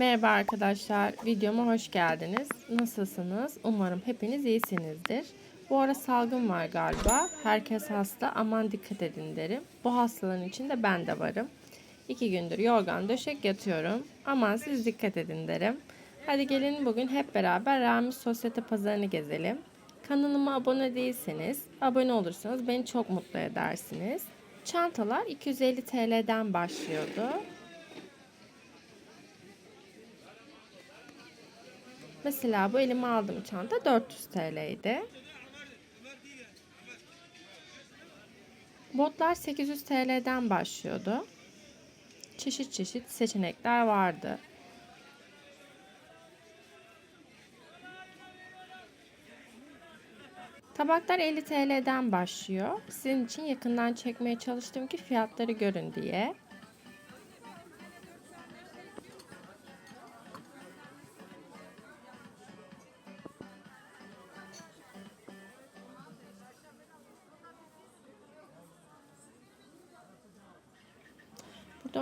Merhaba arkadaşlar, videoma hoş geldiniz. Nasılsınız? Umarım hepiniz iyisinizdir. Bu ara salgın var galiba. Herkes hasta, aman dikkat edin derim. Bu hastalığın içinde ben de varım. İki gündür yorgan döşek yatıyorum. Aman siz dikkat edin derim. Hadi gelin bugün hep beraber Ramiz Sosyete Pazarını gezelim. Kanalıma abone değilseniz, abone olursanız beni çok mutlu edersiniz. Çantalar 250 TL'den başlıyordu. Mesela bu elime aldığım çanta 400 TL'ydi. Botlar 800 TL'den başlıyordu. Çeşit çeşit seçenekler vardı. Tabaklar 50 TL'den başlıyor. Sizin için yakından çekmeye çalıştım ki fiyatları görün diye.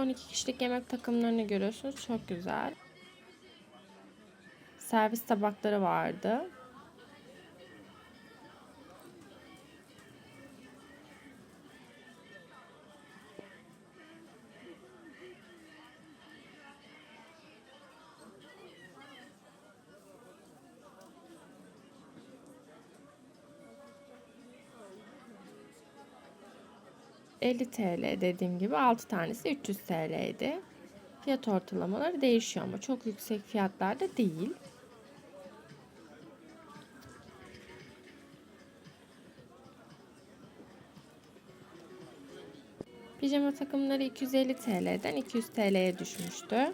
12 kişilik yemek takımlarını görüyorsunuz. Çok güzel. Servis tabakları vardı. ...50 TL dediğim gibi 6 tanesi 300 TL'ydi. Fiyat ortalamaları değişiyor ama çok yüksek fiyatlarda değil. Pijama takımları 250 TL'den 200 TL'ye düşmüştü.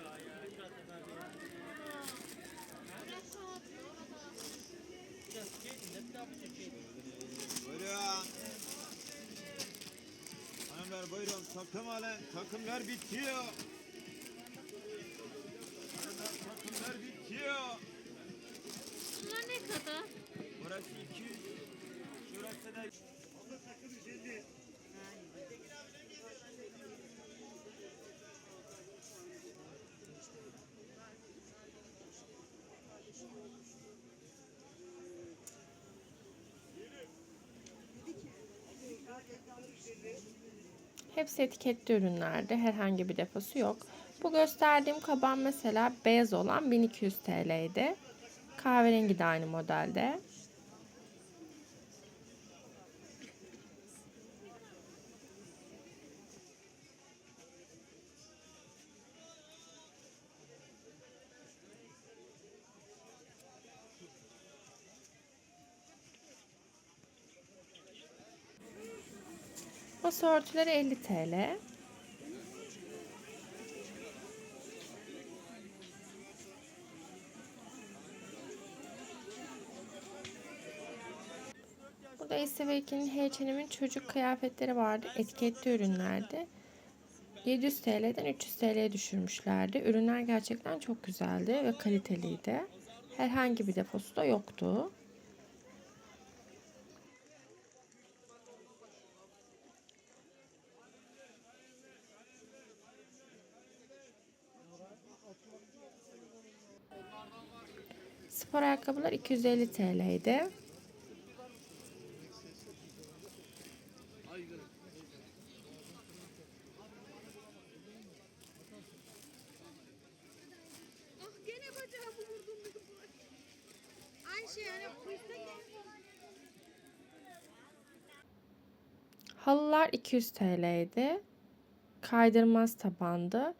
Takım alın. Takımlar bitiyor. Takımlar bitiyor. Bunlar ne kadar? Burası 200. Şurası da Hepsi etiketli ürünlerde. Herhangi bir defosu yok. Bu gösterdiğim kaban mesela beyaz olan 1200 TL'ydi. Kahverengi de aynı modelde. Masa örtüleri 50 TL. Burada İSV2'nin H&M'in çocuk kıyafetleri vardı. Etiketli ürünlerdi. 700 TL'den 300 TL'ye düşürmüşlerdi. Ürünler gerçekten çok güzeldi ve kaliteliydi. Herhangi bir defosu da yoktu. Spor ayakkabılar 250 TL'ydi. Ah Halılar 200 TL'ydi. Kaydırmaz tabandı.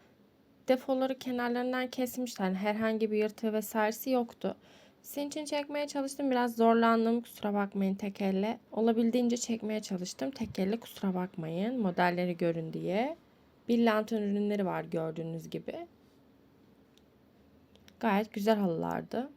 Defoları kenarlarından kesmişler. Herhangi bir yırtığı vesairesi yoktu. Sizin için çekmeye çalıştım. Biraz zorlandım. Kusura bakmayın tek elle. Olabildiğince çekmeye çalıştım. Tek elle kusura bakmayın. Modelleri görün diye. Bir lantern ürünleri var gördüğünüz gibi. Gayet güzel halılardı.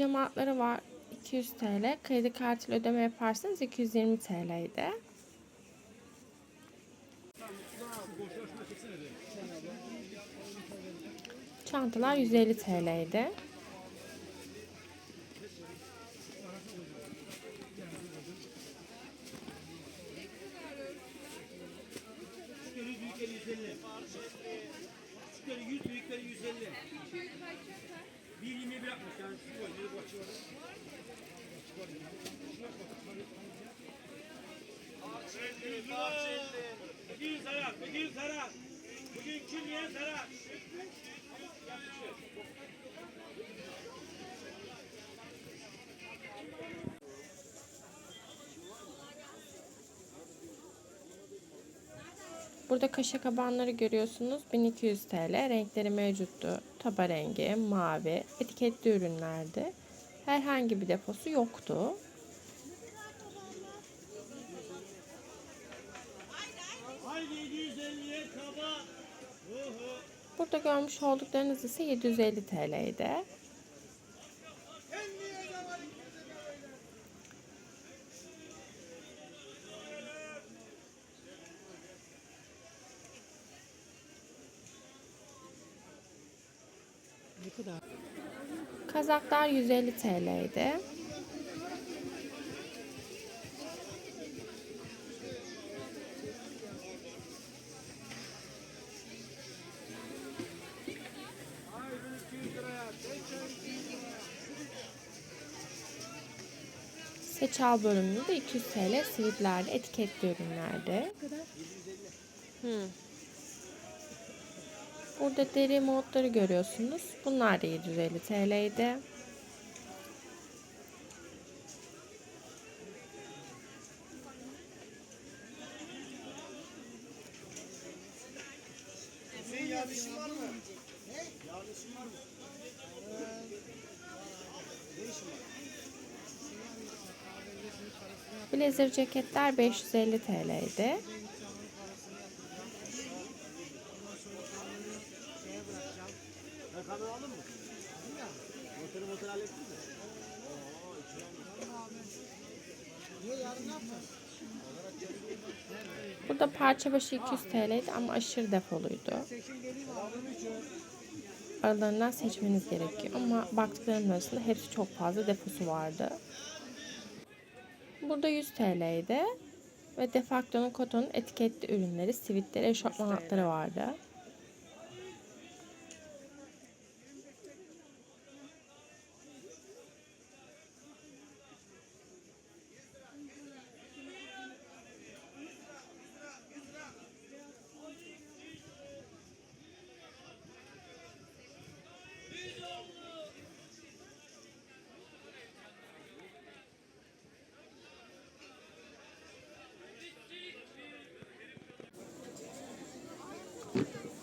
Altları var. 200 TL. Kredi kartıyla ödeme yaparsanız 220 TL'ydi. Çantalar 150 TL'ydi. Küçükleri büyükleri 150. Küçükleri 100, büyükleri 150. Bir 20 bırakmış yani şu var, nereye bakıyor? Bugün zarar, bugün zarar. Bugün kimliğe zarar. Burada kaşa kabanları görüyorsunuz. 1200 TL. Renkleri mevcuttu. Taba rengi, mavi, etiketli ürünlerdi. Herhangi bir deposu yoktu. Haydi 750'ye kaba. Oho. Burada görmüş olduklarınız ise 750 TL'ydi. Kazaklar 150 TL'ydi. Seçal bölümünde 200 TL sivitlerde etiketli ürünlerde. Burada deri modları görüyorsunuz. Bunlar da 750 TL'ydi. Mı? Blazer ceketler 550 TL'ydi. Hallettin mi? Burada parça başı 200 TL'ydi ama aşırı defoluydu. Aralarından seçmeniz gerekiyor ama baktıklarım arasında hepsi çok fazla deposu vardı. Burada 100 TL'ydi ve Defacto'nun Koton'un etiketli ürünleri, sivitleri, eşofman altları vardı.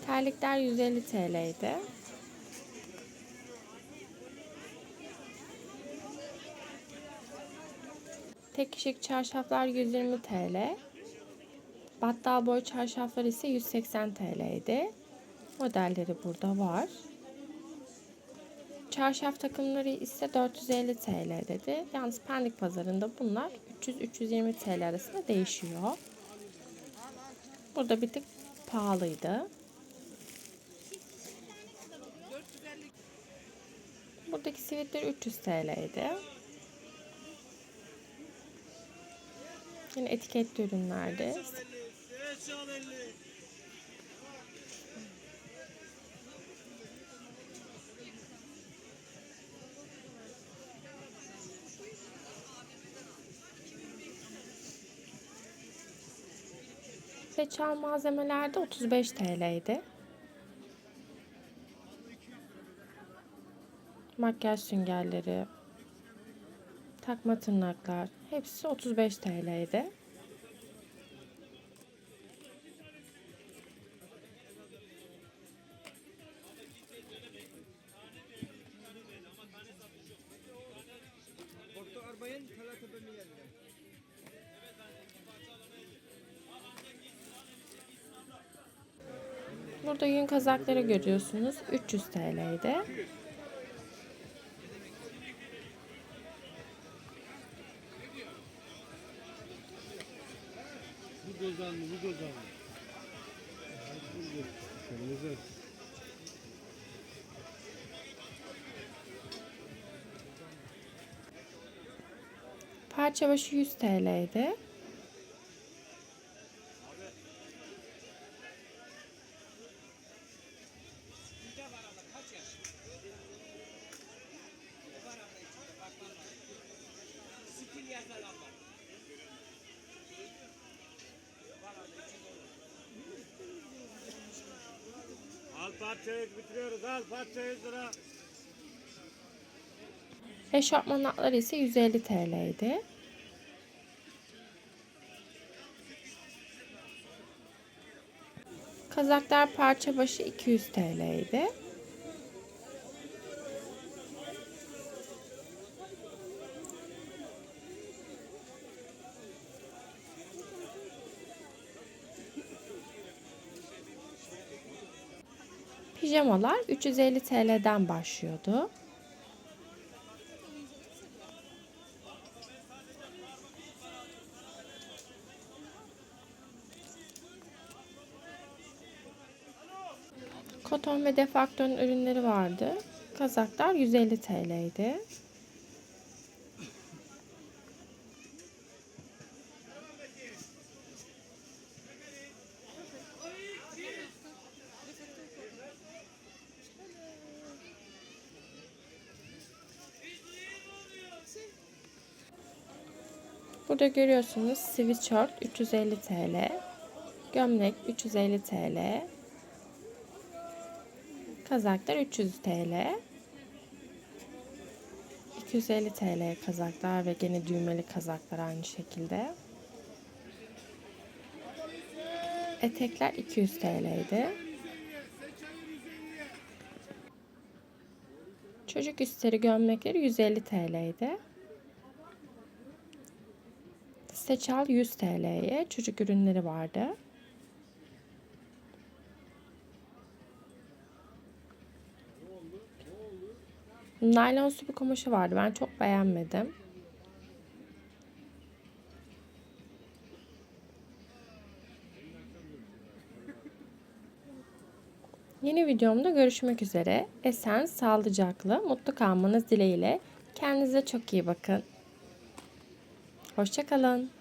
Terlikler 150 TL'ydi. Tek kişilik çarşaflar 120 TL. Battal boy çarşaflar ise 180 TL'ydi. Modelleri burada var. Çarşaf takımları ise 450 TL dedi. Yalnız Pendik pazarında bunlar 300-320 TL arasında değişiyor. Burada bir tık pahalıydı. Sivitler 300 TL'ydi. Yine etiketli ürünlerdi. Seçal 50. Seçal malzemelerde 35 TL'ydi. Makyaj süngerleri, takma tırnaklar hepsi 35 TL'ydi. Burada yün kazakları görüyorsunuz. 300 TL'ydi. Mi, bu mi? Kırmızı. Parça başı 100 TL'ydi. Al parçayı bitiriyoruz. Al parçayı sıra. Eşofman atları ise 150 TL'ydi. Kazaklar parça başı 200 TL'ydi. Pijamalar 350 TL'den başlıyordu. Koton ve defaktörün ürünleri vardı. Kazaklar 150 TL'ydi. Burada görüyorsunuz sweatshirt 350 TL, gömlek 350 TL, Kazaklar 300 TL. 250 TL kazaklar ve gene düğmeli kazaklar aynı şekilde. Etekler 200 TL'ydi. Çocuk üstleri gömlekleri 150 TL'ydi. Seçal 100 TL'ye çocuk ürünleri vardı. Naylon bir kumaşı vardı. Ben çok beğenmedim. Yeni videomda görüşmek üzere. Esen, sağlıcaklı, mutlu kalmanız dileğiyle. Kendinize çok iyi bakın. Hoşçakalın.